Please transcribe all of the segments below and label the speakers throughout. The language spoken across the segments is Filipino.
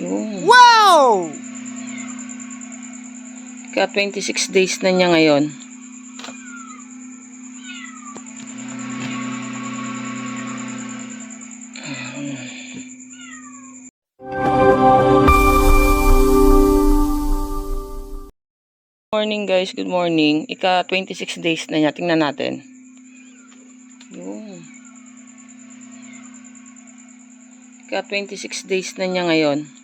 Speaker 1: Yun.
Speaker 2: Wow!
Speaker 1: Kaya 26 days na niya ngayon. Morning guys, good morning. Ika 26 days na niya. Tingnan natin. Yun. Ika 26 days na niya ngayon.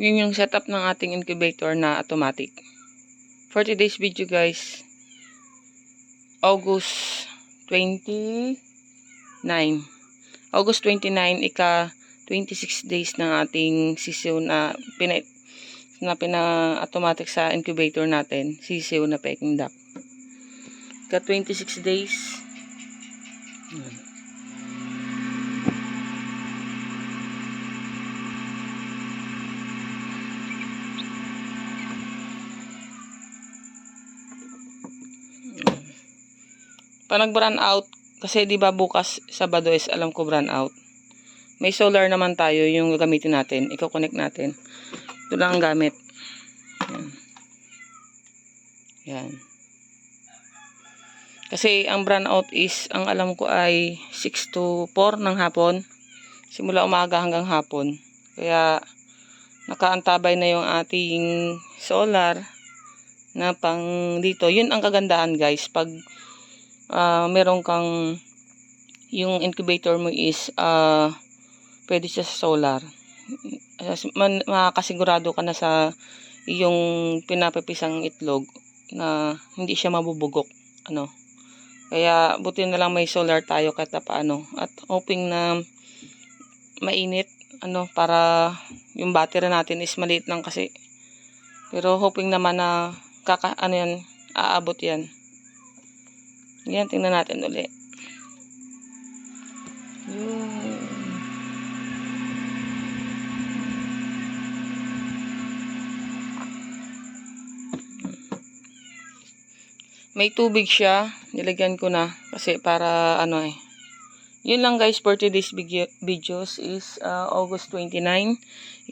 Speaker 1: Yun yung setup ng ating incubator na automatic. For today's video guys, August 29. August 29, ika 26 days ng ating sisiw na pina, na pina-automatic sa incubator natin. Sisiw na peking duck. Ika 26 days. Hmm. Pag nag-run out, kasi di ba bukas Sabado is alam ko run out. May solar naman tayo yung gagamitin natin. Iko-connect natin. Ito lang ang gamit. Yan. Yan. Kasi ang run out is, ang alam ko ay 6 to 4 ng hapon. Simula umaga hanggang hapon. Kaya, nakaantabay na yung ating solar na pang dito. Yun ang kagandahan guys. Pag ah meron kang yung incubator mo is ah pwede siya sa solar. Man, makakasigurado ka na sa iyong pinapapisang itlog na hindi siya mabubugok. Ano? Kaya buti na lang may solar tayo kahit paano. At hoping na mainit ano para yung battery natin is maliit lang kasi. Pero hoping naman na kaka ano yan aabot yan. Yan, tingnan natin uli. Yun. May tubig siya. Nilagyan ko na. Kasi para ano eh. Yun lang guys for today's video- videos is uh, August 29.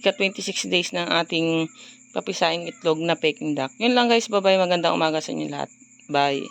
Speaker 1: Ika 26 days ng ating papisaing itlog na peking duck. Yun lang guys. Bye bye. Magandang umaga sa inyo lahat. Bye.